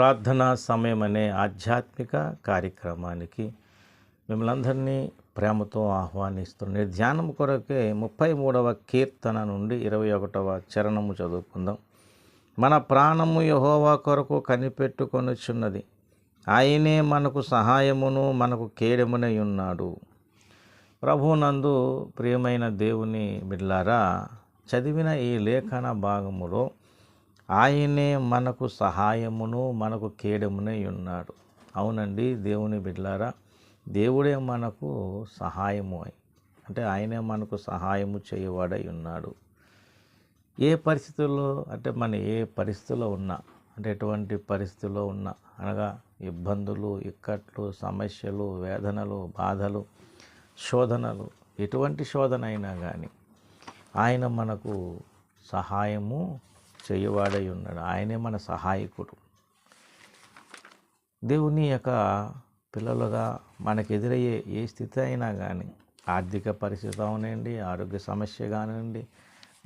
ప్రార్థనా సమయం అనే ఆధ్యాత్మిక కార్యక్రమానికి మిమ్మల్ని అందరినీ ప్రేమతో ఆహ్వానిస్తున్నాను ధ్యానం కొరకే ముప్పై మూడవ కీర్తన నుండి ఇరవై ఒకటవ చరణము చదువుకుందాం. మన ప్రాణము యహోవా కొరకు కనిపెట్టుకొనిచున్నది. ఆయనే మనకు సహాయమును మనకు కేడమునై ఉన్నాడు. ప్రభునందు ప్రియమైన దేవుని బిడ్లారా చదివిన ఈ లేఖన భాగములో ఆయనే మనకు సహాయమును మనకు కేడమునే ఉన్నాడు. అవునండి దేవుని బిడ్లారా దేవుడే మనకు సహాయము అయి అంటే ఆయనే మనకు సహాయము చేయవాడై ఉన్నాడు. ఏ పరిస్థితుల్లో అంటే మన ఏ పరిస్థితిలో ఉన్నా అంటే ఎటువంటి పరిస్థితుల్లో ఉన్నా అనగా ఇబ్బందులు ఇక్కట్లు సమస్యలు వేదనలు బాధలు శోధనలు ఎటువంటి శోధన అయినా కానీ ఆయన మనకు సహాయము చేయవాడై ఉన్నాడు. ఆయనే మన సహాయకుడు. దేవుని యొక్క పిల్లలుగా మనకు ఎదురయ్యే ఏ స్థితి అయినా కానీ ఆర్థిక పరిస్థితి అవనండి ఆరోగ్య సమస్య కానివ్వండి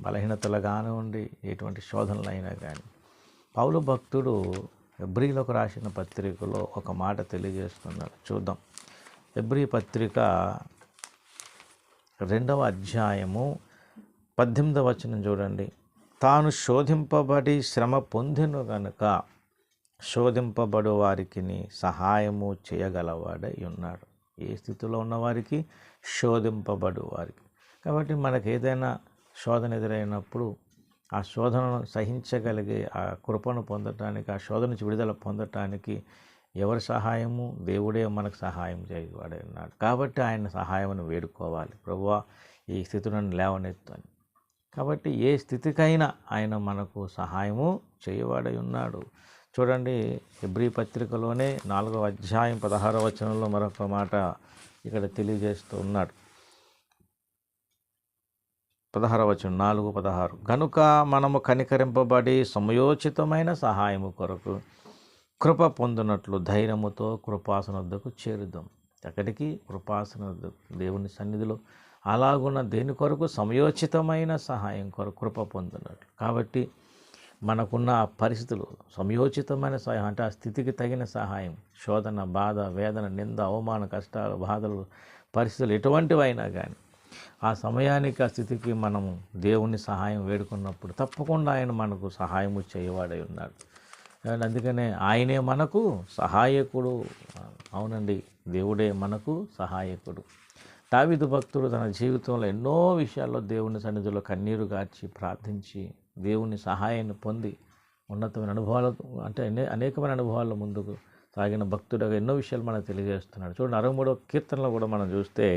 బలహీనతలు కానివ్వండి ఎటువంటి శోధనలు అయినా కానీ పౌలు భక్తుడు ఎబ్రిలకు రాసిన పత్రికలో ఒక మాట తెలియజేస్తున్నాడు. చూద్దాం. ఎబ్రి పత్రిక రెండవ అధ్యాయము పద్దెనిమిదవ వచనం చూడండి. తాను శోధింపబడి శ్రమ పొందిను గనుక శోధింపబడు వారికి సహాయము చేయగలవాడై ఉన్నాడు ఏ స్థితిలో ఉన్నవారికి శోధింపబడు వారికి. కాబట్టి మనకు ఏదైనా శోధన ఎదురైనప్పుడు ఆ శోధనను సహించగలిగే ఆ కృపను పొందటానికి ఆ శోధన నుంచి విడుదల పొందటానికి ఎవరి సహాయము? దేవుడే మనకు సహాయం చేయవాడే ఉన్నాడు కాబట్టి ఆయన సహాయమును వేడుకోవాలి. ప్రభువా ఈ స్థితి నన్ను లేవనెత్తని కాబట్టి ఏ స్థితికైనా ఆయన మనకు సహాయము చేయవాడై ఉన్నాడు. చూడండి ఎబ్రి పత్రికలోనే నాలుగవ అధ్యాయం పదహారవ వచనంలో మరొక మాట ఇక్కడ తెలియజేస్తూ ఉన్నాడు. పదహారవ వచనం నాలుగు పదహారు. కనుక మనము కనికరింపబడి సమయోచితమైన సహాయము కొరకు కృప పొందినట్లు ధైర్యముతో కృపాసనద్దకు చేరుదాం. అక్కడికి కృపాసన దేవుని సన్నిధిలో అలాగున్న దేని కొరకు? సమయోచితమైన సహాయం కొరకు కృప పొందినట్లు. కాబట్టి మనకున్న ఆ పరిస్థితులు సమయోచితమైన సహాయం అంటే ఆ స్థితికి తగిన సహాయం శోధన బాధ వేదన నింద అవమాన కష్టాలు బాధలు పరిస్థితులు ఎటువంటివైనా కానీ ఆ సమయానికి ఆ స్థితికి మనము దేవుని సహాయం వేడుకున్నప్పుడు తప్పకుండా ఆయన మనకు సహాయము చేయవాడై ఉన్నాడు. అందుకనే ఆయనే మనకు సహాయకుడు. అవునండి దేవుడే మనకు సహాయకుడు. దావిదు భక్తుడు తన జీవితంలో ఎన్నో విషయాల్లో దేవుని సన్నిధిలో కన్నీరు గార్చి ప్రార్థించి దేవుని సహాయాన్ని పొంది ఉన్నతమైన అనుభవాలు అంటే అనే అనేకమైన అనుభవాల్లో ముందుకు సాగిన భక్తుడు. ఎన్నో విషయాలు మనకు తెలియజేస్తున్నాడు. చూడండి అరవై మూడో కీర్తనలో కూడా మనం చూస్తే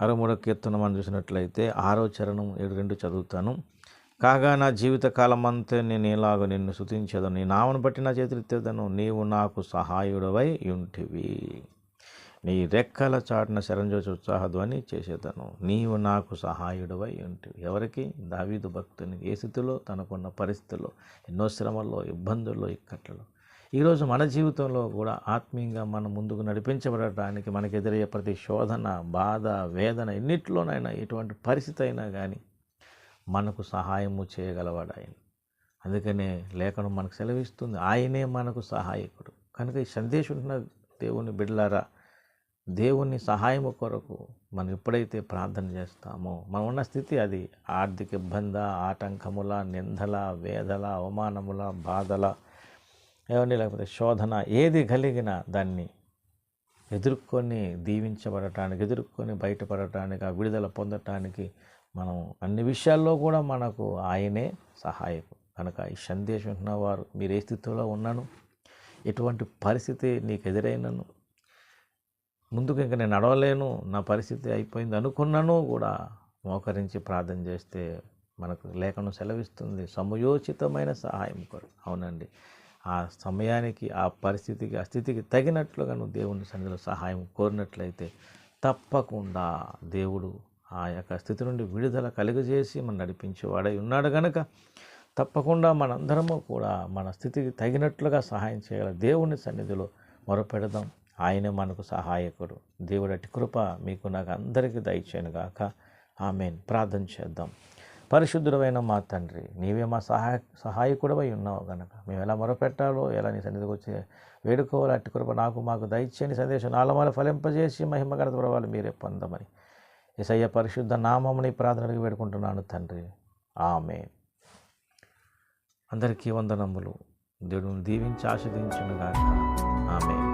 అరవై మూడో కీర్తన మనం చూసినట్లయితే ఆరో చరణం ఏడు రెండు చదువుతాను. కాగా నా జీవితకాలం అంతా నేను ఇలాగ నిన్ను శుతించేదను నీ నామను బట్టి నా చేతులెత్తేదను నీవు నాకు సహాయుడవై ఉంటివి. నీ రెక్కల చాటున శరంజోచి ఉత్సాహధ్వని చేసేదను నీవు నాకు సహాయుడవై ఉంటివి. ఎవరికి? దావీదు భక్తుని. ఏ స్థితిలో? తనకున్న పరిస్థితుల్లో ఎన్నో శ్రమల్లో ఇబ్బందుల్లో ఇక్కట్లలో. ఈరోజు మన జీవితంలో కూడా ఆత్మీయంగా మనం ముందుకు నడిపించబడటానికి మనకు ఎదురయ్యే ప్రతి శోధన బాధ వేదన ఎన్నిట్లోనైనా ఎటువంటి పరిస్థితి అయినా కానీ మనకు సహాయము చేయగలవాడు ఆయన అందుకనే లేఖనం మనకు సెలవిస్తుంది. ఆయనే మనకు సహాయకుడు. కనుక ఈ సందేశం ఉన్న దేవుని బిడ్డలారా దేవుని సహాయము కొరకు మనం ఎప్పుడైతే ప్రార్థన చేస్తామో మనం ఉన్న స్థితి అది ఆర్థిక ఇబ్బంద ఆటంకముల నిందల వేదల అవమానముల బాధల ఏమండి లేకపోతే శోధన ఏది కలిగినా దాన్ని ఎదుర్కొని దీవించబడటానికి ఎదుర్కొని బయటపడటానికి ఆ విడుదల పొందటానికి మనం అన్ని విషయాల్లో కూడా మనకు ఆయనే సహాయకు కనుక ఈ సందేశం ఉన్నవారు మీరు ఏ స్థితిలో ఉన్నాను ఎటువంటి పరిస్థితి నీకు ఎదురైనను ముందుకు ఇంకా నేను నడవలేను నా పరిస్థితి అయిపోయింది అనుకున్నాను కూడా మోకరించి ప్రార్థన చేస్తే మనకు లేఖను సెలవిస్తుంది. సమయోచితమైన సహాయం కొరకు. అవునండి. ఆ సమయానికి ఆ పరిస్థితికి ఆ స్థితికి తగినట్లుగా నువ్వు దేవుని సన్నిధిలో సహాయం కోరినట్లయితే తప్పకుండా దేవుడు ఆ యొక్క స్థితి నుండి విడుదల కలుగజేసి మనం నడిపించేవాడై ఉన్నాడు కనుక తప్పకుండా మనందరము కూడా మన స్థితికి తగినట్లుగా సహాయం చేయగల దేవుని సన్నిధిలో మొరపెడదాం. ఆయన మనకు సహాయకుడు. దేవుడటి కృప మీకు నాకు అందరికీ దయచేయను గాక. ఆమెన్. ప్రార్థన చేద్దాం. పరిశుద్ధుడమైన మా తండ్రి నీవే మా సహాయ సహాయకుడవై ఉన్నావు కనుక మేము ఎలా మొరపెట్టాలో ఎలా నీ సన్నిధికి వచ్చి వేడుకోవాలి అట్టి కృప నాకు మాకు దయచేని సందేశం నాలమాల ఫలింపజేసి మహిమ గణత ప్రభావాలు మీరే పొందమని. ఎసయ్య పరిశుద్ధ నామముని ప్రార్థనకు వేడుకుంటున్నాను తండ్రి. ఆమె అందరికీ వందనములు. దేవుని దీవించి ఆస్వాదించునుగాక ఆమె